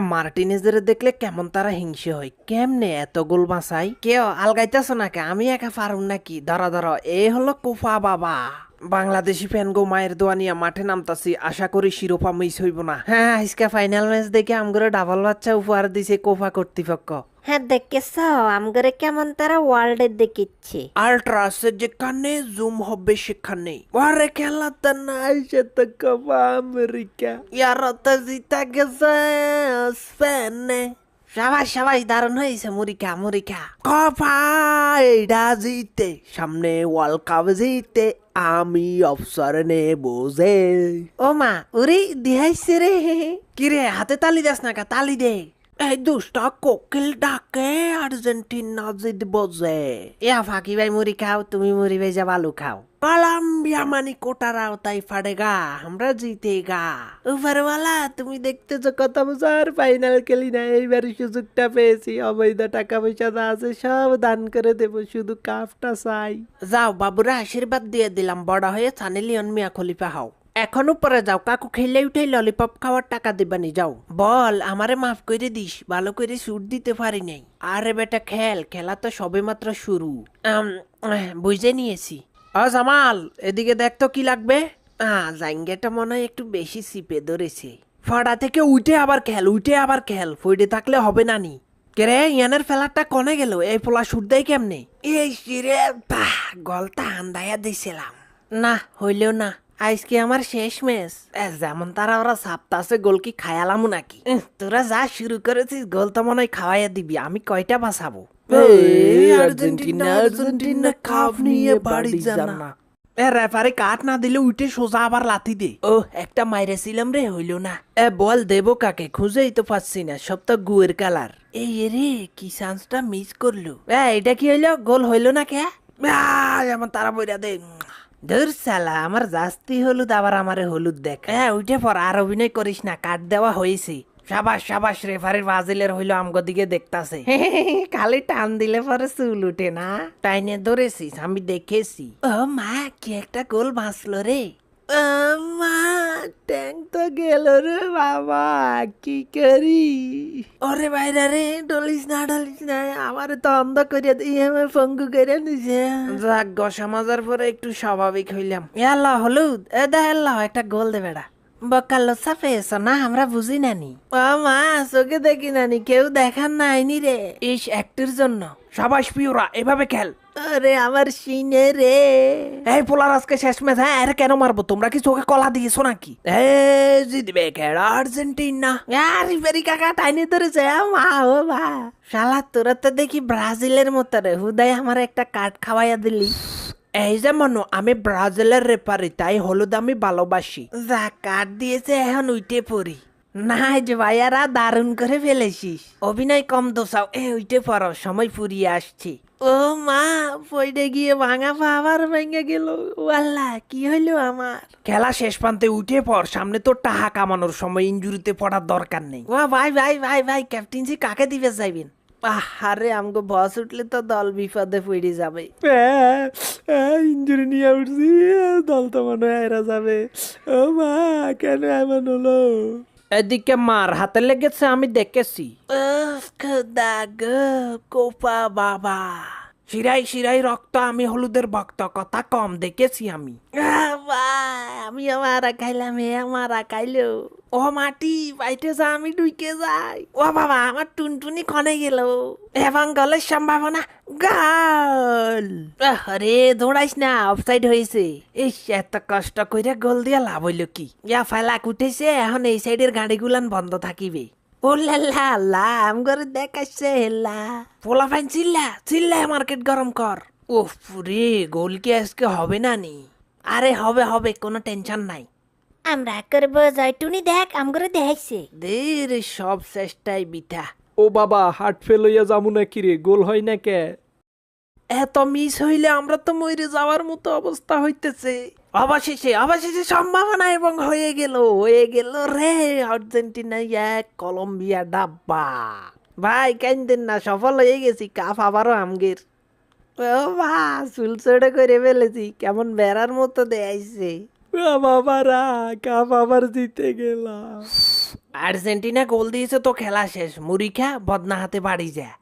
মার্টিনেজের দেখলে কেমন তারা হিংসে হয়? কেমনে এত গোল বাঁচাই কেউ আলগাইতেছ নাকি? আমি একা পারুম নাকি? ধরো ধরো, এ হলো কোফা বাবা। বাংলাদেশি ফ্যান গো মায়ের দোয়া নিয়ে মাঠে নামতাছি, আশা করি শিরোপা মিস হইব না। হ্যাঁ আজকে ফাইনাল ম্যাচ দেখে আমগরে ডাবল বাচ্চা উপহার দিছে কোফা কর্তৃপক্ষ। হ্যাঁ দেখেছ? আমগরে কেমন তারা ওয়ার্ল্ড ওয়ার্ল্ডে দেখিচ্ছে আল্ট্রাস যেখানে জুম হবে সেখানে। ওরে খেলাতে নাই সে তো কোপা আমেরিকা। ইয়ার তো জিতা গেছে স্পেনে। সবাই সবাই দারুণ হয়েছে মুরিকা মুরিকা। কপা এইটা জিতে। সামনে ওয়ার্ল্ড কাপ জিতে আমি অবসর নেব যে। ও মা উরি দিহাইছে রে। কিরে হাতে তালি দাস না কা তালি দে। এই দুষ্টা কোকিল ডাকে আর্জেন্টিনা জিতব যে। ইয়া ফাঁকি ভাই মুড়ি খাও তুমি মুড়ি ভেজা বালু খাও। কলম্বিয়া মানি কোটারাও তাই ফাড়েগা আমরা জিতেগা উপরওয়ালা তুমি দেখতেছো কত বছর ফাইনাল খেলি না এইবার সুযোগটা পেয়েছি। অবৈধ টাকা পয়সা যা আছে সব দান করে দেব শুধু কাপটা চাই। যাও বাবুরা আশীর্বাদ দিয়ে দিলাম। বড় হয়ে সানি লিওন মিয়া খলিফা হও। এখন উপরে যাও কাকু খেলে উঠে ললিপপ খাওয়ার টাকা দিবানি যাও। বল আমারে মাফ করে দিস ভালো করে সুর দিতে পারি নাই। আরে বেটা খেল খেলা তো সবে মাত্র শুরু বুঝে নিয়েছি। ও জামাল এদিকে দেখ তো কি লাগবে। আহ জাঙ্গেটা মনে হয় একটু বেশি সিপে ধরেছে। ফাড়া থেকে উঠে আবার খেল উঠে আবার খেল ফইডে থাকলে হবে না নি। কেরে ইয়ানের ফেলারটা কনে গেল? এই পোলা সুর দেয় কেমনে? এই সিরে বাহ গলটা আন্দায়া দিছিলাম। না হইলেও না। আজকে আমার শেষ ম্যাচ। যেমন তারা ওরা সাপ্তাহে গোল কি খায়ালামু নাকি? তোরা যা শুরু করেছিস গোল তো মনে হয় খাওয়াইয়া দিবি আমি কয়টা বাঁচাবো? আর্জেন্টিনা আর্জেন্টিনা কাপ নিয়ে বাড়ি জানা এ রেফারি কাট না দিলে উঠে সোজা আবার লাথি দে। ও একটা মাইরে ছিলাম রে হইল না। এ বল দেবো কাকে খুঁজেই তো পাচ্ছি না সব তো গুয়ের কালার। এই রে কি চান্সটা মিস করল। এটা কি হইল? গোল হইল না কে? আমার তারা বইরা দে ধর সালা আমার জাস্তি হলুদ আবার আমারে হলুদ দেখ। হ্যাঁ উঠে পর আর অভিনয় করিস না কাট দেওয়া হয়েছে। সাবাস সাবাস রেফারির বাজিলের হইল আমগো দিকে দেখতাছে। খালি টান দিলে পরে চুল উঠে না। টাইনে ধরেছিস আমি দেখেছি। ও মা কি একটা গোল বাঁচলো রে। মা ট্যাং তো গেল রে বাবা কি করি? ওরে বাইরে রে ডলিস না ডলিস না আমার তো অন্ধ করিয়া দিয়ে আমি ফঙ্গু করে নিছে যাক গসা মাজার পরে একটু স্বাভাবিক হইলাম। ইয়াল্লা হলুদ এ দা আল্লাহ একটা গোল দে বেড়া। বকালো সাফেছ না আমরা বুঝি নানি। ও মা চোখে দেখি নানি কেউ দেখান নাইনি রে। ইস একটির জন্য। সাবাস পিওরা এভাবে খেল। আরে আমার সিনে রে। এই পোলার আজকে শেষ ম্যাচ হ্যাঁ আরে কেন মারবো? তোমরা কি চোখে কলা দিয়েছ নাকি? এ জিতবে খেলা আর্জেন্টিনা। আর রিফারি কাকা টাইনি ধরেছে মা ও মা। শালা তোরা তো দেখি ব্রাজিলের মতো রে। হুদাই আমার একটা কাঠ খাওয়াইয়া দিলি। এই যে মনো আমি ব্রাজিলের রেপারি তাই হলুদ আমি ভালোবাসি যা কার্ড দিয়েছে এখন উইটে পড়ি না যে ভাইয়ারা দারুণ করে ফেলেছিস। অভিনয় কম দোষাও এ উইটে পড়ো সময় ফুরিয়ে আসছে। ও মা পয়ডে গিয়ে ভাঙা পা আবার ভেঙে গেল। ওয়াল্লা কি হইল আমার খেলা শেষ প্রান্তে উঠে পর সামনে তো টাহা কামানোর সময় ইঞ্জুরিতে পড়ার দরকার নেই। ও ভাই ভাই ভাই ভাই ক্যাপ্টেন্সি কাকে দিবে যাইবেন আরে আমগো বস উঠলে তো দল বিপদে পড়ে যাবে। ইঞ্জুরি নিয়ে উঠছি দল তো মনে হয় এরা যাবে। ও মা কেন এমন হলো? এদিকে মার হাতে লেগেছে আমি দেখেছি। কোপা বাবা। শিরাই শিরাই রক্ত আমি হলুদের ভক্ত কথা কম দেখেছি আমি। আমি আমার খাইলাম হে আমার খাইলো। ও মাটি বাইটে যা, আমি ডুইকে যাই। ও বাবা, আমার টুনটুনি কনে গেল। এবং গলের সম্ভাবনা গাল। আরে দৌড়াইস না অফসাইড হয়েছে। ইস, এত কষ্ট কইরা গোল দিয়া লাভ হইল কি? ইয়া ফালাক উঠেছে, এখন এই সাইডের গাড়িগুলান বন্ধ থাকিবে। ও লাল্লা আল্লাহ আম করে দেখাচ্ছে হেল্লা পোলা ফাইন চিল্লা চিল্লা মার্কেট গরম কর। ওহ রে, গোল কি আজকে হবে না নি? আরে, হবে হবে, কোনো টেনশন নাই। আমরা করব জয়টুনি দেখ আমগরে দেখাইছে। দের সব চেষ্টাই বিথা। ও বাবা হাট ফেল হইয়া যামু না কিরে গোল হয় না কে? এত মিস হইলে আমরা তো মরে যাওয়ার মতো অবস্থা হইতেছে। অবশেষে অবশেষে সম্ভাবনা এবং হয়ে গেল হয়ে গেল রে আর্জেন্টিনা এক কলম্বিয়া ডাব্বা। ভাই কেন না সফল হয়ে গেছি কাপ আবারও আমগের। ও বা চুল চড়ে করে ফেলেছি কেমন বেড়ার মতো দেয়াইছে। বাবারা আর্জেন্টিনা গোল দিয়েছে তো খেলা শেষ। মুড়ি খা বদনা হাতে বাড়ি যা।